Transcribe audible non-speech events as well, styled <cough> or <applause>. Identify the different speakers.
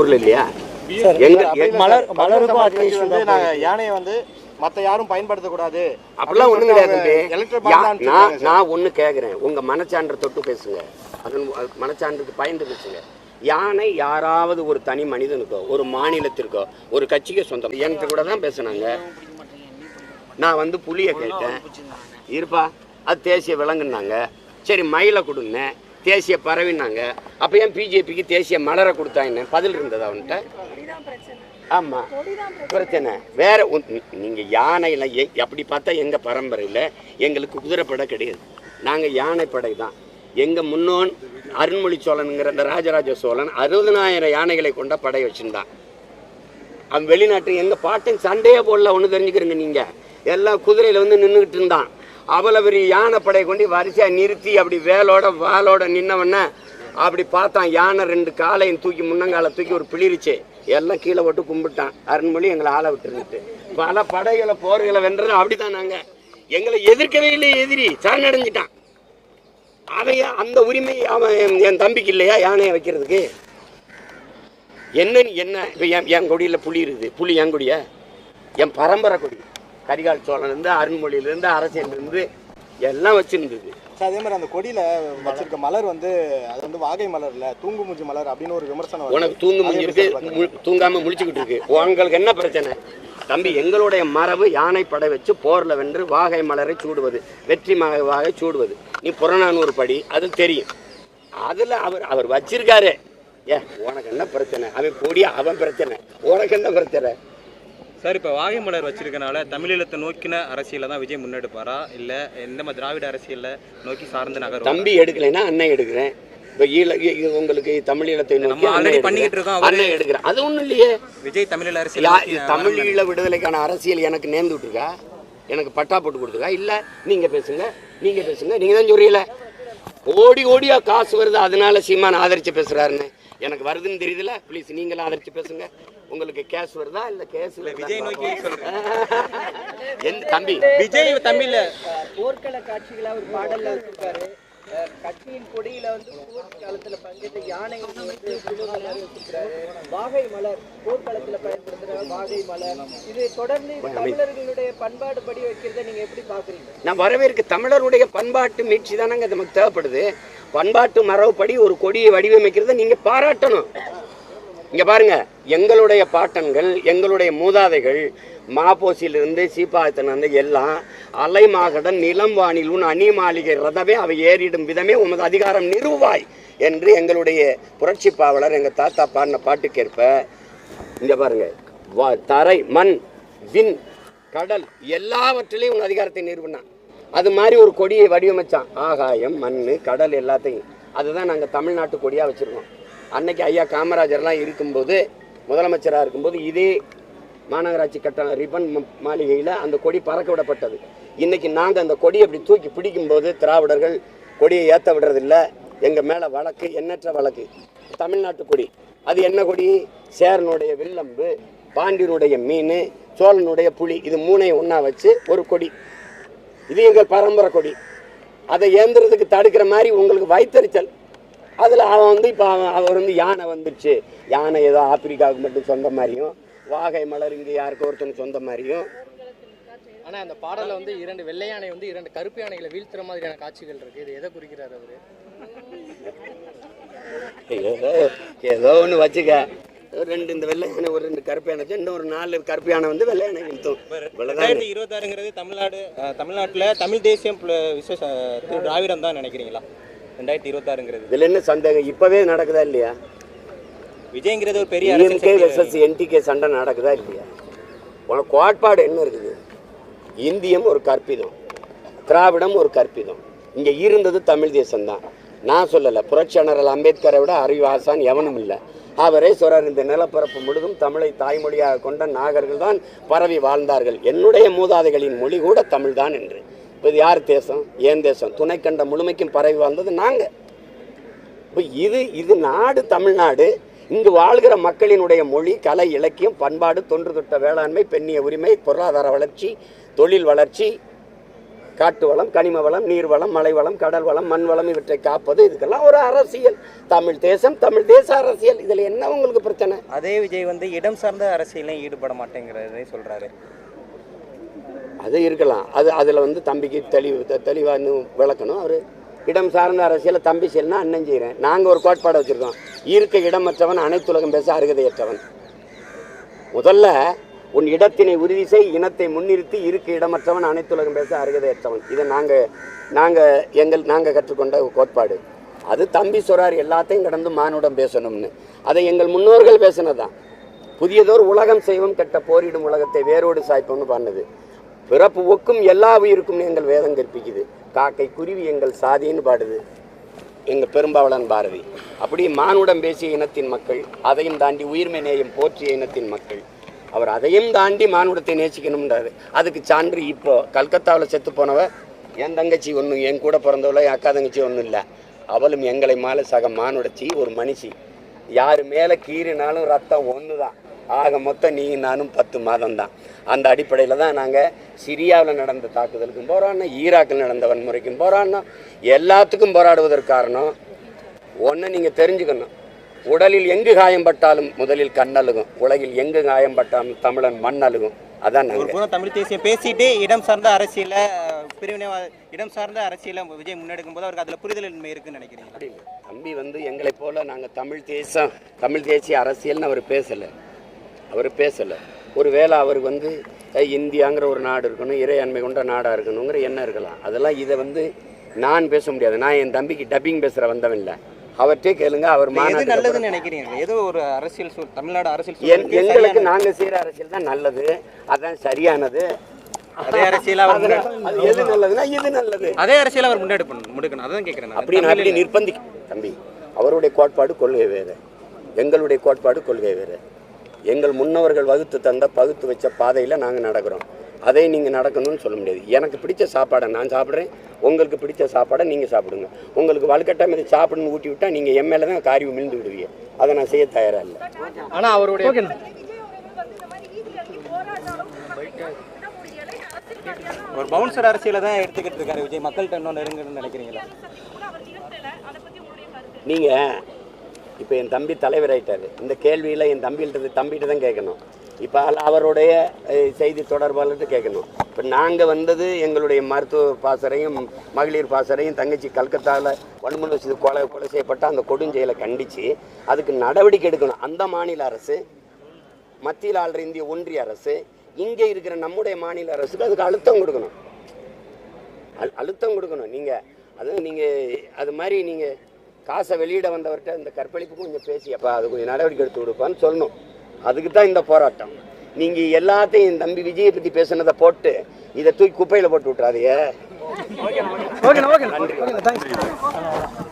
Speaker 1: ஊர்ல இல்லையா வந்து யானையை வந்து மற்ற யாரும் பயன்படுத்தக்கூடாது அப்படிலாம் ஒன்றும் நான் ஒன்று கேட்குறேன் பேசுங்க பேசுங்க யானை யாராவது ஒரு தனி மனிதனுக்கோ ஒரு மாநிலத்திற்கோ ஒரு கட்சிக்கு சொந்தம் என்கிட்ட கூட தான் பேசுனாங்க நான் வந்து புளிய கேட்டேன் இருப்பா அது தேசிய விலங்குனாங்க சரி மயிலை கொடுங்க தேசிய பரவினாங்க அப்போ ஏன் பிஜேபிக்கு தேசிய மலரை கொடுத்தாங்கன்னு பதில் இருந்தது அவன்கிட்ட ஆமாம் பிரச்சனை வேற நீங்கள் யானையெல்லாம் எ அப்படி பார்த்தா எங்கள் பரம்பரையில் எங்களுக்கு குதிரைப்படை கிடையாது நாங்கள் யானைப்படை தான் எங்கள் முன்னோன் அருண்மொழி சோழனுங்கிற அந்த ராஜராஜ சோழன் அறுபதனாயிரம் யானைகளை கொண்ட படை வச்சுருந்தான் அவன் வெளிநாட்டு எங்கள் பாட்டின் சண்டையே போடல ஒன்று தெரிஞ்சுக்கிறீங்க நீங்கள் எல்லாம் குதிரையில் வந்து நின்றுக்கிட்டு இருந்தான் அவ்வளோ பெரிய யானை படையை கொண்டு வரிசையாக நிறுத்தி அப்படி வேலோட வாலோட நின்னவொன்னே அப்படி பார்த்தான் யானை ரெண்டு காலையும் தூக்கி முன்னங்காலை தூக்கி ஒரு பிளிருச்சு எல்லாம் கீழே போட்டு கும்பிட்டான் அருண்மொழி எங்களை ஆளை விட்டுருந்துட்டு பல படைகளை போர்களை வென்றது அப்படிதான் நாங்கள் எங்களை எதிர்க்கவே இல்லை எதிரி சரணடைஞ்சிட்டான் அதைய அந்த உரிமை அவன் என் தம்பிக்கு இல்லையா யானையை வைக்கிறதுக்கு
Speaker 2: என்னன்னு என்ன இப்போ என் என் கொடியில் புளி இருக்குது புளி என் கொடியா என் பரம்பரை
Speaker 1: கொடி கரிகால் சோழன்லேருந்து அருண்மொழியிலேருந்து இருந்து எல்லாம் வச்சிருந்தது சார் அதே மாதிரி அந்த கொடியில வச்சிருக்க மலர் வந்து அது வந்து வாகை இல்ல தூங்கு மூஞ்சி மலர் அப்படின்னு ஒரு விமர்சனம் உனக்கு தூங்கு மூஞ்சி இருக்கு தூங்காம முழிச்சுக்கிட்டு இருக்கு உங்களுக்கு என்ன பிரச்சனை தம்பி எங்களுடைய மரபு யானை படை வச்சு போரில் வென்று வாகை மலரை சூடுவது
Speaker 3: வெற்றி வாகை சூடுவது நீ புறநானூறு படி அது தெரியும் அதில் அவர் அவர் வச்சிருக்காரு ஏ உனக்கு என்ன பிரச்சனை
Speaker 1: அவன் கூடிய அவன் பிரச்சனை உனக்கு என்ன பிரச்சனை சார் இப்போ வாகை
Speaker 3: மலர் வச்சிருக்கனால
Speaker 1: தமிழீழத்தை நோக்கின அரசியல தான் விஜய்
Speaker 3: முன்னெடுப்பாரா இல்லை
Speaker 1: எந்த மாதிரி திராவிட அரசியலில் நோக்கி சார்ந்து நகர் தம்பி எடுக்கலைன்னா அண்ணன் எடுக்கிறேன் இப்போ உங்களுக்கு தமிழீழத்தை நோக்கி பண்ணிக்கிட்டு இருக்கோம் அண்ணன் எடுக்கிறேன் அது ஒன்றும் இல்லையே விஜய் தமிழீழ அரசியல் தமிழீழ விடுதலைக்கான அரசியல் எனக்கு நேர்ந்து விட்டுருக்கா எனக்கு பட்டா போட்டு கொடுத்துருக்கா இல்லை நீங்கள் பேசுங்க
Speaker 3: நீங்கள் பேசுங்க நீங்கள் தான் சொல்றீங்களே ஓடி ஓடியா காசு வருது அதனால
Speaker 2: சீமான் ஆதரிச்சு பேசுறாருன்னு எனக்கு வருதுன்னு தெரியுதுல ப்ளீஸ் நீங்களும் ஆதரிச்சு பேசுங்க உங்களுக்கு கேஸ் வருதா இல்ல கேஸ் இல்ல விஜய் நோக்கி சொல்றேன் <laughs> தம்பி விஜய் தம்பி இல்ல போர்க்கள காட்சிகளா ஒரு பாடல்ல இருக்காரு கட்சியின் கொடியில வந்து போர்க்காலத்துல
Speaker 1: பங்கேற்ற யானை வாகை மலர் போர்க்காலத்துல பயன்படுத்துற வாகை மலர் இது தொடர்ந்து தமிழர்களுடைய பண்பாடு படி வைக்கிறத நீங்க எப்படி பாக்குறீங்க நான் வரவேற்கு தமிழருடைய பண்பாட்டு மீட்சி தானங்க நமக்கு தேவைப்படுது பண்பாட்டு மரபுப்படி ஒரு கொடியை வடிவமைக்கிறத நீங்க பாராட்டணும் இங்கே பாருங்க எங்களுடைய பாட்டன்கள் எங்களுடைய மூதாதைகள் மாப்போசியிலிருந்து வந்து எல்லாம் அலைமாகடன் நிலம் உன் அணி மாளிகை ரதவே அவை ஏறிடும் விதமே உமது அதிகாரம் நிறுவாய் என்று எங்களுடைய புரட்சி பாவலர் எங்கள் தாத்தா பாடின பாட்டுக்கேற்ப இங்கே பாருங்க தரை மண் வின் கடல் எல்லாவற்றிலையும் உங்கள் அதிகாரத்தை நிறுவினான் அது மாதிரி ஒரு கொடியை வடிவமைச்சான் ஆகாயம் மண் கடல் எல்லாத்தையும் அதுதான் நாங்கள் தமிழ்நாட்டு கொடியாக வச்சுருக்கோம் அன்னைக்கு ஐயா காமராஜர்லாம் இருக்கும்போது முதலமைச்சராக இருக்கும்போது இதே மாநகராட்சி கட்டண ரிபன் மாளிகையில் அந்த கொடி பறக்க விடப்பட்டது இன்றைக்கி நாங்கள் அந்த கொடியை அப்படி தூக்கி பிடிக்கும்போது திராவிடர்கள் கொடியை ஏற்ற விடுறதில்ல எங்கள் மேலே வழக்கு எண்ணற்ற வழக்கு தமிழ்நாட்டு கொடி அது என்ன கொடி சேரனுடைய வில்லம்பு பாண்டியனுடைய மீன் சோழனுடைய புலி இது மூணையும் ஒன்றா வச்சு ஒரு கொடி இது எங்கள் பரம்பரை கொடி அதை ஏந்துறதுக்கு
Speaker 3: தடுக்கிற மாதிரி உங்களுக்கு வைத்தறிச்சல் அதில் அவன் வந்து இப்போ அவன் அவர் வந்து யானை வந்துடுச்சு யானை ஏதோ ஆப்பிரிக்காவுக்கு மட்டும் சொந்த மாதிரியும்
Speaker 1: வாகை மலர் இங்கே யாருக்கோ ஒருத்தனுக்கு சொந்த மாதிரியும் ஆனால் அந்த பாடலில் வந்து இரண்டு வெள்ளை யானை வந்து இரண்டு கருப்பு யானைகளை வீழ்த்துற மாதிரியான காட்சிகள் இருக்குது
Speaker 3: இது எதை குறிக்கிறார் அவர் ஏதோ ஏதோ ஒன்று வச்சுக்க ரெண்டு இந்த வெள்ளை யானை ஒரு
Speaker 1: ரெண்டு கருப்பு யானை இன்னும் ஒரு நாலு கருப்பு யானை வந்து வெள்ளை யானை
Speaker 3: இழுத்தும் இருபத்தாறுங்கிறது
Speaker 1: தமிழ்நாடு தமிழ்நாட்டில் தமிழ் தேசியம் விசேஷ திரு திராவிடம் தான் நினைக்கிறீங்களா ரெண்டாயிரத்தி இருபத்தாறுங்கிறது இதில் என்ன சந்தேகம் இப்போவே நடக்குதா இல்லையா விஜய்ங்கிறது ஒரு பெரிய டிஎம்கே வெர்சஸ் என்டிகே சண்டை நடக்குதா இல்லையா உனக்கு கோட்பாடு என்ன இருக்குது இந்தியம் ஒரு கற்பிதம் திராவிடம் ஒரு கற்பிதம் இங்கே இருந்தது தமிழ் தேசம் தான் நான் சொல்லலை புரட்சியாளர் அம்பேத்கரை விட அறிவாசான் எவனும் இல்லை அவரே சொல்றார் இந்த நிலப்பரப்பு முழுதும் தமிழை தாய்மொழியாக கொண்ட நாகர்கள் தான் பரவி வாழ்ந்தார்கள் என்னுடைய மூதாதைகளின் மொழி கூட தமிழ்தான் என்று இப்போ இது யார் தேசம் ஏன் தேசம் துணைக்கண்டம் முழுமைக்கும் பரவி வாழ்ந்தது நாங்கள் இப்போ இது இது நாடு தமிழ்நாடு இங்கு வாழ்கிற மக்களினுடைய மொழி கலை இலக்கியம் பண்பாடு தொன்று தொட்ட வேளாண்மை பெண்ணிய உரிமை பொருளாதார வளர்ச்சி
Speaker 3: தொழில் வளர்ச்சி காட்டு வளம் கனிம வளம் நீர் வளம் மலை வளம் கடல்
Speaker 1: வளம் மண் வளம் இவற்றை காப்பது இதுக்கெல்லாம் ஒரு அரசியல் தமிழ் தேசம் தமிழ் தேச அரசியல் இதில் என்ன உங்களுக்கு பிரச்சனை அதே விஜய் வந்து இடம் சார்ந்த அரசியலையும் ஈடுபட மாட்டேங்கிறதே சொல்கிறாரு அது இருக்கலாம் அது அதில் வந்து தம்பிக்கு தெளிவு தெளிவாக இன்னும் விளக்கணும் அவர் இடம் சார்ந்த அரசியலை தம்பி செய்யலாம் அண்ணன் செய்கிறேன் நாங்கள் ஒரு கோட்பாடை வச்சுருக்கோம் இருக்க இடமற்றவன் அனைத்துலகம் பேச அருகதையற்றவன் முதல்ல உன் இடத்தினை உறுதி செய் இனத்தை முன்னிறுத்தி இருக்க இடமற்றவன் அனைத்துலகம் பேச அருகதையற்றவன் இதை நாங்கள் நாங்கள் எங்கள் நாங்கள் கற்றுக்கொண்ட கோட்பாடு அது தம்பி சொறார் எல்லாத்தையும் கடந்து மானுடம் பேசணும்னு அதை எங்கள் முன்னோர்கள் பேசினதான் புதியதோர் உலகம் செய்வோம் கெட்ட போரிடும் உலகத்தை வேரோடு சாய்ப்போம்னு பண்ணது பிறப்பு ஒக்கும் எல்லா உயிருக்கும் எங்கள் வேதம் கற்பிக்குது காக்கை குருவி எங்கள் சாதின்னு பாடுது எங்கள் பெரும்பாவளன் பாரதி அப்படி மானுடம் பேசிய இனத்தின் மக்கள் அதையும் தாண்டி உயிர்மை நேயம் போற்றிய இனத்தின் மக்கள் அவர் அதையும் தாண்டி மானுடத்தை நேசிக்கணும்ன்றாரு அதுக்கு சான்று இப்போ கல்கத்தாவில் செத்து போனவ என் தங்கச்சி ஒன்றும் என் கூட பிறந்தவளோ என் அக்கா தங்கச்சி ஒன்றும் இல்லை அவளும் எங்களை மேலே சக மானுடச்சி ஒரு மனுஷி யார் மேலே கீறினாலும் ரத்தம் ஒன்று தான் ஆக மொத்தம் நீ நானும் பத்து மாதம் தான் அந்த அடிப்படையில் தான் நாங்கள் சிரியாவில் நடந்த தாக்குதலுக்கும் போராடினோம் ஈராக்கில் நடந்த வன்முறைக்கும் போராடணும்
Speaker 3: எல்லாத்துக்கும் போராடுவதற்கு காரணம் ஒன்று நீங்கள் தெரிஞ்சுக்கணும் உடலில் எங்கு காயம்பட்டாலும் முதலில் கண்ணழுகும்
Speaker 1: உலகில் எங்கு காயம்பட்டாலும் தமிழன் மண் அழுகும் அதான் தமிழ் தேசியம் பேசிட்டு இடம் சார்ந்த அரசியல பிரிவினை இடம் சார்ந்த அரசியல விஜய் முன்னெடுக்கும் போது அவருக்கு அதில் புரிதலின்மை இருக்குன்னு நினைக்கிறேன் தம்பி வந்து எங்களை போல நாங்கள் தமிழ் தேசம் தமிழ் தேசிய அரசியல்னு அவர் பேசலை அவர் பேசலை ஒரு வேளை
Speaker 3: அவருக்கு வந்து இந்தியாங்கிற ஒரு நாடு இருக்கணும் இறையாண்மை
Speaker 1: கொண்ட நாடாக இருக்கணுங்கிற எண்ணம் இருக்கலாம் அதெல்லாம் இதை வந்து நான் பேச முடியாது நான் என்
Speaker 3: தம்பிக்கு டப்பிங் பேசுகிற வந்தவன் இல்லை
Speaker 1: அவற்றே கேளுங்க அவர்
Speaker 3: எது நல்லதுன்னு நினைக்கிறீங்க ஏதோ ஒரு அரசியல்
Speaker 1: சூழ் தமிழ்நாடு அரசியல் எங்களுக்கு நாங்கள் செய்கிற அரசியல் தான் நல்லது அதான் சரியானது அதே அரசியல் அவர் எது நல்லதுன்னா இது நல்லது அதே அரசியல் அவர் முன்னெடுப்பணும் முடுக்கணும் அதான் கேட்குறேன் அப்படி நான் நிர்பந்தி தம்பி அவருடைய கோட்பாடு கொள்கை வேறு எங்களுடைய கோட்பாடு கொள்கை வேறு எங்கள் முன்னவர்கள் வகுத்து தந்த பகுத்து வச்ச பாதையில் நாங்கள் நடக்கிறோம் அதை
Speaker 3: நீங்கள் நடக்கணும்னு சொல்ல முடியாது எனக்கு பிடிச்ச சாப்பாடை நான் சாப்பிட்றேன் உங்களுக்கு பிடிச்ச சாப்பாடை நீங்கள் சாப்பிடுங்க உங்களுக்கு வலுக்கட்டாம இதை சாப்பிடுன்னு ஊட்டி விட்டால் நீங்கள் என் மேலே தான் காரியம் விழுந்து விடுவீங்க அதை நான் செய்ய தயாராக இல்லை ஆனால் அவருடைய ஒரு பவுன்சர் அரசியல தான் எடுத்துக்கிட்டு இருக்காரு விஜய் மக்கள்கிட்ட இன்னும் நினைக்கிறீங்களா
Speaker 1: நீங்கள் இப்போ என் தம்பி தலைவர் ஆயிட்டார் இந்த கேள்வியில் என் தம்பிகிட்டது தம்பிகிட்ட தான் கேட்கணும் இப்போ அவருடைய செய்தி தொடர்பாளர்கிட்ட கேட்கணும் இப்போ நாங்கள் வந்தது எங்களுடைய மருத்துவ பாசரையும் மகளிர் பாசரையும் தங்கச்சி கல்கத்தாவில் வன்முறை வச்சு கொலை கொலை செய்யப்பட்ட அந்த கொடுஞ்செயலை கண்டித்து அதுக்கு நடவடிக்கை எடுக்கணும் அந்த மாநில அரசு மத்தியில் ஆளுற இந்திய ஒன்றிய அரசு இங்கே இருக்கிற நம்முடைய மாநில அரசுக்கு அதுக்கு அழுத்தம் கொடுக்கணும் அழுத்தம் கொடுக்கணும் நீங்கள் அதுவும் நீங்கள் அது மாதிரி நீங்கள் காசை வெளியிட வந்தவர்கிட்ட இந்த கற்பழிப்புக்கும் கொஞ்சம் பேசியப்பா அது கொஞ்சம் நடவடிக்கை எடுத்து கொடுப்பான்னு சொல்லணும் அதுக்கு தான் இந்த போராட்டம் நீங்கள் எல்லாத்தையும் தம்பி விஜயை பற்றி பேசுனதை போட்டு இதை தூக்கி குப்பையில் போட்டு விட்றாதியே ஓகே ஓகே நன்றி